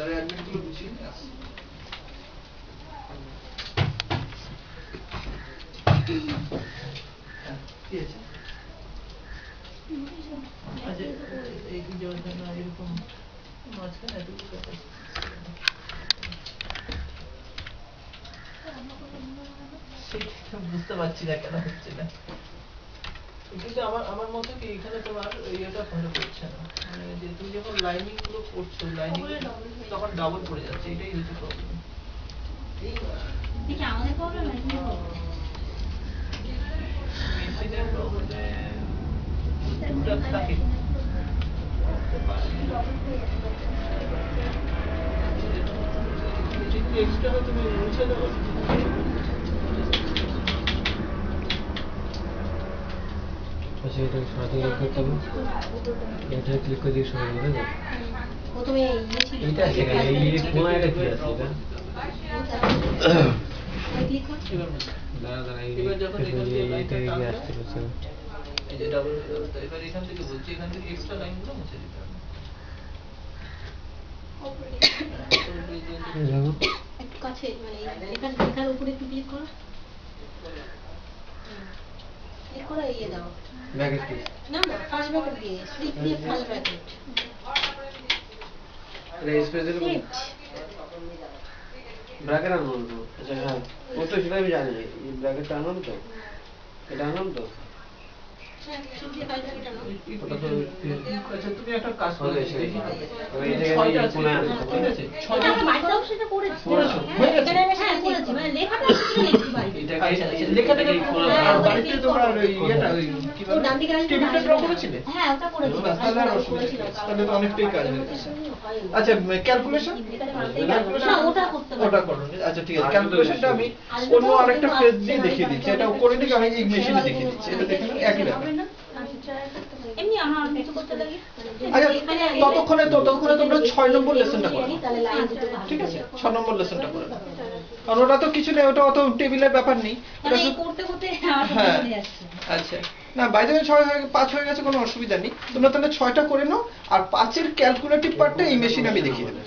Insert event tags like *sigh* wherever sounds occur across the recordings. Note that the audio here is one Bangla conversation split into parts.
তাহলে অ্যাডমিটগুলো গুছিয়ে নিয়ে আসি হ্যাঁ, কি আছে আচ্ছা এই কি যাওয়ার জন্য এরকম মাঝখানে এতটুকু ব্যাপার। সেটা বুঝতে পারছি না কেন হচ্ছে না কিন্তু আমার আমার মতে কি এখানে তোমার ইয়েটা ভালো করছে না। মানে যে তুমি যখন লাইনিংগুলো করছ লাইনিং তখন ডাবল পড়ে যাচ্ছে এটাই হচ্ছে প্রবলেম দেখি আমাদের প্রবলেম নাকি মেশিনের প্রবলেমে থাকে। এক্সট্রা তুমি মুছে দাও আচ্ছা এটা সাথে ক্লিক করতে হবে এটা ক্লিক করে দিয়ে হবে না প্রথমে ইয়ে এইটা আছে কেন এই এই কোনায় এটা কি আছে এটা? ক্লিক কর। দাঁড়া দাঁড়া এবার যখন এখান এই যে ডাবল এবার থেকে বলছি এখান থেকে এক্সট্রা লাইনগুলো মুছে দিতে হবে। একটু কাছে মানে এখান এখান উপরে একটু ক্লিক করো। ক্লিক করে ইয়ে দাও। ব্যাকেট কি না না ফার্স্ট ব্র্যাকেট দিয়ে স্লিপ দিয়ে ফার্স্ট ব্র্যাকেট এটা স্পেস ব্র্যাকেট আনলাম তো আচ্ছা হ্যাঁ। ও তো সেটা আমি জানি ব্র্যাকেটটা আনলাম তো? এটা আনলাম তো? হ্যাঁ আচ্ছা তুমি একটা কাজ করো আচ্ছা, হ্যাঁ, হ্যাঁ হয়ে ক্যালকুলেশন ওটা করো আচ্ছা ঠিক আছে। ক্যালকুলেশনটা আমি অন্য আরেকটা পেজ দিয়ে দেখিয়ে দিচ্ছি। এটা করে দিকে আমি দেখিয়ে দিচ্ছি। এটা একই ব্যাপার। এমনি আমার কিছু করতে লাগে? আচ্ছা ততক্ষণে ততক্ষণে তোমরা ছয় নম্বর লেসনটা করো তাহলে লাইন দিতে পারবে। ঠিক আছে ছ নম্বর লেসনটা করে। কারণ ওটা তো কিছু নেই ওটা অত টেবিলের ব্যাপার নেই। মানে এই করতে করতে হ্যাঁ আচ্ছা। না বাইরে ছয় হয়ে পাঁচ হয়ে গেছে কোনো অসুবিধা নেই। তোমরা তাহলে ছয়টা করে নাও আর পাঁচের ক্যালকুলেটিভ পার্টটা এই মেশিনে আমি দেখিয়ে দেবো।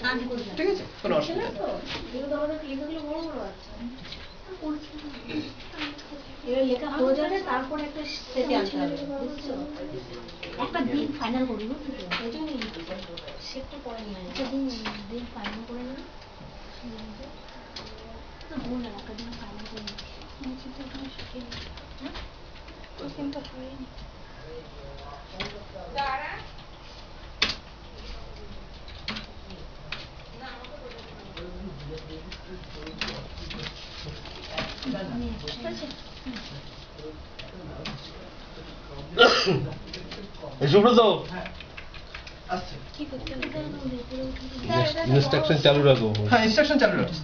ঠিক আছে? কোনো অসুবিধা হয়ে একটা সুব্রত হবে? ইনস্ট্রাকশন চালু রাখো। হ্যাঁ ইনস্ট্রাকশন চালু রাখছি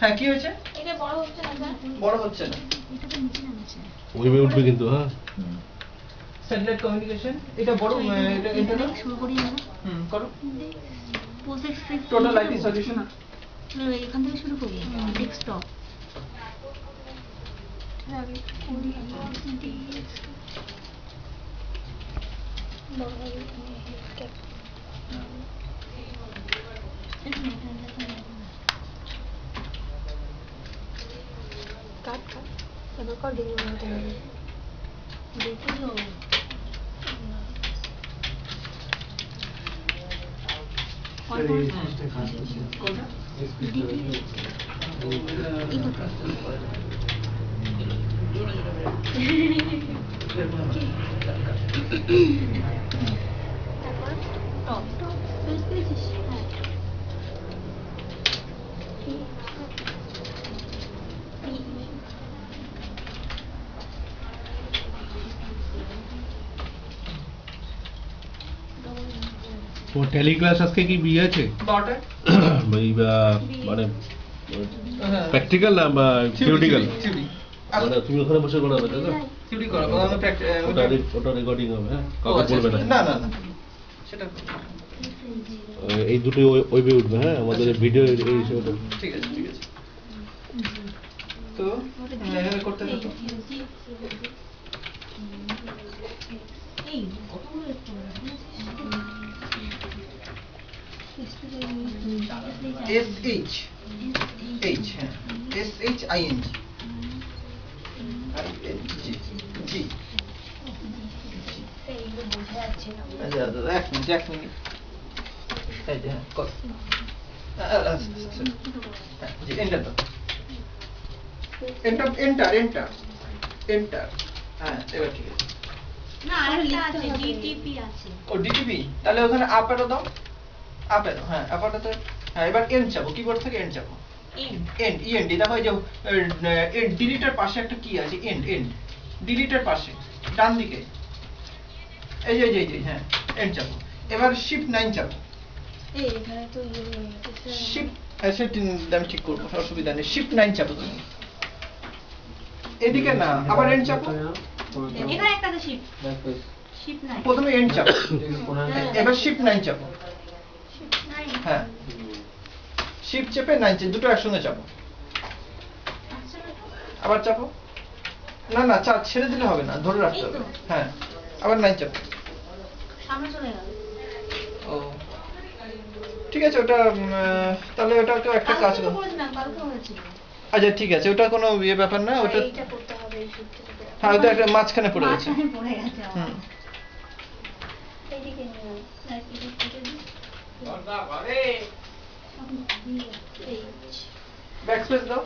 হ্যাঁ কি হয়েছে? এটা বড় হচ্ছে না বড় হচ্ছে না। এটা তো নিচে নামছে। ওয়েবে উঠবে কিন্তু হ্যাঁ। স্যাটেলাইট কমিউনিকেশন এটা বড় এটা ইন্টারনেট শুরু করি আমরা। হুম করো। টোটাল আইটি সলিউশন এখান থেকে শুরু করি ডেস্কটপ কাট かるようでできる。ও ট্যালি ক্লাস আজকে কি বিয়ে আছে? *coughs* ওই মানে হ্যাঁ। প্র্যাকটিক্যাল না থিওরিটিক্যাল মানে তুমি ওখানে বসে করাবে তাই তো? থিওরি করা আমি প্র্যাকটি- ওটা ওটা- ওটা রেকর্ডিং হবে হ্যাঁ? কাউকে আচ্ছা, বলবে না। না না সেটা এই দুটো ওয়েবে উঠবে হ্যাঁ? আমাদের ভিডিও এই ওটা ঠিক আছে ঠিক আছে। তো এভাবে করতে থাকো এই কতগুলো লিখতে হবে এস এইচ এইচ হ্যাঁ S H I N G I N G G এইগুলো বোঝা যাচ্ছে না আচ্ছা দাদা এক মিনিট এক মিনিট এই যে হ্যাঁ কর হ্যাঁ, জি এন্টার দাও এন্টার এন্টার এন্টার এন্টার হ্যাঁ এবার ঠিক আছে না আরেকটা আছে ডিটিপি আছে। ও ডিটিপি তাহলে ওখানে আপ অ্যারো দাও। আপ অ্যারো হ্যাঁ আপ অ্যারোতে হ্যাঁ এবার এন্ড চাপো কিবোর্ড থেকে এন্ড চাপো। এন্ড এন্ড দেখো এই যে ডিলিটের পাশে একটা কি আছে এন্ড এন্ড ডিলিটের পাশে ডান দিকে। এই যে এই যে হ্যাঁ এন্ড চাপো। এবার শিফট নাইন চাপো। এই এখানে তো ইয়ে হয়ে শিফট সেটি আমি ঠিক করব অসুবিধা নেই। শিফট নাইন চাপো তুমি। এদিকে না আবার এন্ড চাপো। এখানে একটা শিপ শিপ নাই। প্রথমে এন্ড চাপো। *coughs* এবার শিফট নাইন চাপো। হ্যাঁ। শিফট চেপে নাইন চেপে। দুটো একসঙ্গে চাপো। আবার চাপো। না না চা ছেড়ে দিলে হবে না। ধরে রাখতে হবে। হ্যাঁ। আবার নাইন চাপো। সামনে চলে গেল। ও। ঠিক আছে ওটা তাহলে ওটা তো একটা কাজ করো। আচ্ছা ঠিক আছে। ওটা কোনো ইয়ে ব্যাপার না। ওটা হ্যাঁ ওটা একটা মাঝখানে পড়ে গেছে মাঝখানে পড়ে গেছে আমার। হুম এইদিকে নিয়ে আয়। আর এদিক থেকে দিই। এই, ব্যাক স্পেস দাও